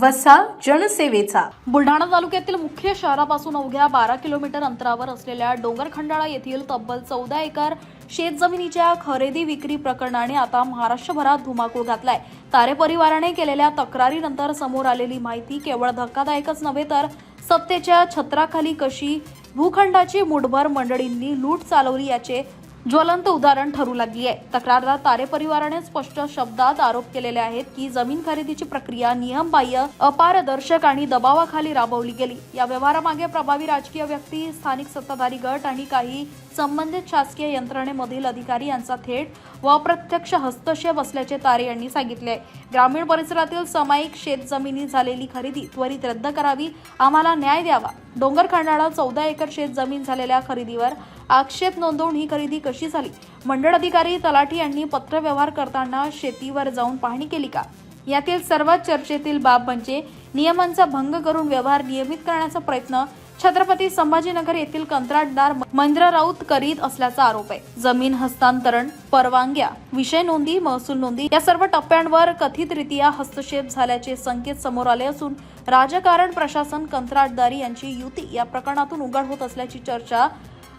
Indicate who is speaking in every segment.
Speaker 1: वसा जनसेवेचा.
Speaker 2: बुलढाणा तालुक्यातील मुख्य शहरापासून अवघ्या बारा किलोमीटर अंतरावर असलेल्या डोंगरखंडाळा येथील तब्बल चौदा एकर शेतजमिनीच्या खरेदी विक्री प्रकरणाने आता महाराष्ट्रभरात धुमाकूळ घातलाय. तारे परिवाराने केलेल्या तक्रारीनंतर समोर आलेली माहिती केवळ धक्कादायकच नव्हे तर सत्तेच्या छत्राखाली कशी भूखंडाची मुठभर मंडळींनी लूट चालवली याचे ज्वलंत उदाहरण ठरू लागली आहे. तक्रारदार तारे परिवाराने स्पष्ट शब्दात आरोप केलेले आहेत की जमीन खरेदीची प्रक्रिया नियमबाह्य अपारदर्शक आणि दबावाखाली राबवली गेली. या व्यवहारामागे प्रभावी राजकीय व्यक्ती स्थानिक सत्ताधारी गट आणि काही संबंधित शासकीय यंत्रणेमधील अधिकारी यांचा थेट व अप्रत्यक्ष हस्तक्षेप असल्याचे तारे यांनी सांगितले. आहे ग्रामीण परिसरातील सामायिक शेतजमिनी झालेली खरेदी त्वरित रद्द करावी. आम्हाला न्याय द्यावा. डोंगर खंडाळा चौदा एकर शेत जमीन झालेल्या खरेदीवर आक्षेप नोंदवून ही खरेदी कशी झाली? मंडळ अधिकारी तलाठी यांनी पत्रव्यवहार करताना शेतीवर जाऊन पाहणी केली का? यातील सर्वात चर्चेतील बाब म्हणजे नियमांचा भंग करून व्यवहार नियमित करण्याचा प्रयत्न छत्रपती संभाजीनगर येथील कंत्राटदार महेंद्र राऊत करीत असल्याचा आरोप आहे. जमीन हस्तांतरण परवानग्या विषय नोंदी महसूल नोंदी या सर्व टप्प्यांवर कथितरित्या हस्तक्षेप झाल्याचे संकेत समोर आले असून राजकारण प्रशासन कंत्राटदारी यांची युती या प्रकरणातून उघड होत असल्याची चर्चा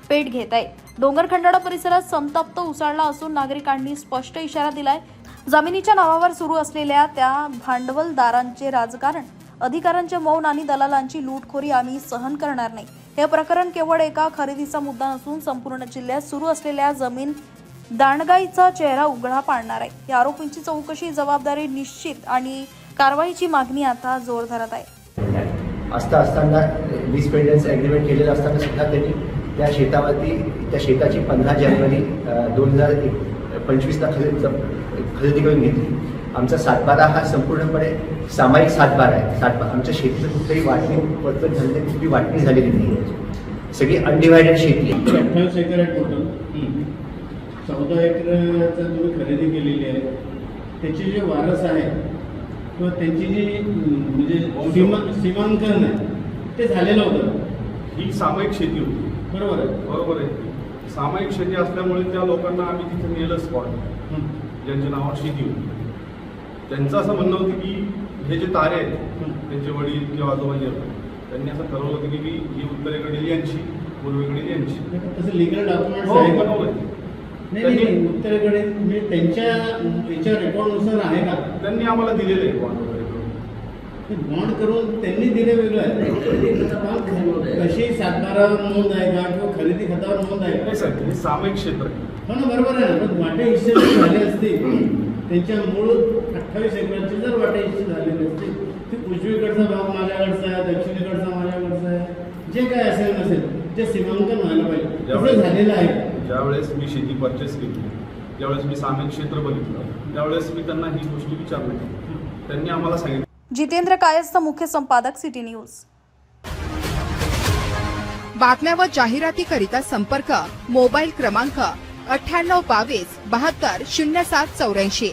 Speaker 2: पेट घेत आहे डोंगरखंडाळा परिसरात संतप्त उसळला असून नागरिकांनी स्पष्ट इशारा दिलाय. जमिनीच्या नावावर सुरू असलेल्या त्या भांडवलदारांचे राजकारण अधिकाऱ्यांचे मौन आणि दलालांची लूटखोरी आम्ही सहन करणार नाही. हे प्रकरण केवळ एका खरेदीचा मुद्दा नसून संपूर्ण जिल्ह्यात सुरू असलेल्या जमीन दांडगाईचा चेहरा उघडा पाडणार आहे. या आरोपींची चौकशी जबाबदारी निश्चित आणि कारवाईची मागणी आता जोर धरत आहे.
Speaker 3: असता असताना लीज पेंडन्स ॲग्रीमेंट केलेलं असताना सुद्धा त्यांनी त्या शेतावरती त्या शेताची पंधरा जानेवारी दोन हजार पंचवीसला खरेदी खरेदी करून घेतली. आमचा सातबारा हा संपूर्णपणे सामायिक सातबारा आहे. सातबारा आमच्या शेतीचं कुठल्याही वाटणी पडतट झालेली कुठली वाटणी झालेली नाही आहे. सगळी अनडिवायडेड शेती आहे.
Speaker 4: अठ्ठावीस एकर आहे टोटल चौदा एकरचं तुम्ही खरेदी केलेली आहे. त्याचे जे वारस आहे किंवा त्यांची जी म्हणजे सीमा सीमांकन आहे ते झालेलं होतं.
Speaker 5: ही सामायिक शेती होती.
Speaker 4: बरोबर आहे
Speaker 5: बरोबर आहे सामायिक शेती असल्यामुळे त्या लोकांना आम्ही तिथे नेलं स्पॉट. ज्यांच्या नावावर शेती होती त्यांचं असं म्हणणं होतं की हे जे तारे आहेत. त्यांचे वडील किंवा आजोबा जे होते त्यांनी असं ठरवलं होतं की मी ही उत्तरेकडील यांची पूर्वेकडील यांची
Speaker 4: तसं लिगल डॉक्युमेंट्स
Speaker 5: हो
Speaker 4: आहे?
Speaker 5: बनवलं
Speaker 4: नाही उत्तरेकडे म्हणजे त्यांच्या याच्या रेकॉर्डनुसार आहे का
Speaker 5: त्यांनी आम्हाला दिलेलं आहे.
Speaker 4: बॉन्ड करून त्यांनी दिले वेगळं आहे. कशी सातबारा नोंद आहे का किंवा खरेदी खतावर नोंद आहे? का
Speaker 5: सामायिक क्षेत्र आहे.
Speaker 4: हो ना बरोबर आहे ना. पण वाटे हिस्से झाले असतील त्यांच्या मूळ अठ्ठावीस एकराचे जर वाटे हिस्से झालेले असतील ते उजवीकडचा भाग माझ्याकडचा आहे दक्षिणेकडचा माझ्याकडचा आहे. जे काय असेल नसेल ते सीमांकन व्हायला पाहिजे. झालेलं आहे.
Speaker 5: ज्यावेळेस मी शेती परचेस केली ज्यावेळेस मी सामायिक क्षेत्र बघितलं त्यावेळेस मी त्यांना ही गोष्टी विचारली. त्यांनी आम्हाला सांगितलं.
Speaker 2: जितेंद्र कायस्थ मुख्य संपादक सिटी न्यूज.
Speaker 6: बातम्या व जाहिरातीकरिता संपर्क मोबाईल क्रमांक अठ्ठ्याण्णव बावीस बहात्तर शून्य सात चौऱ्याऐंशी.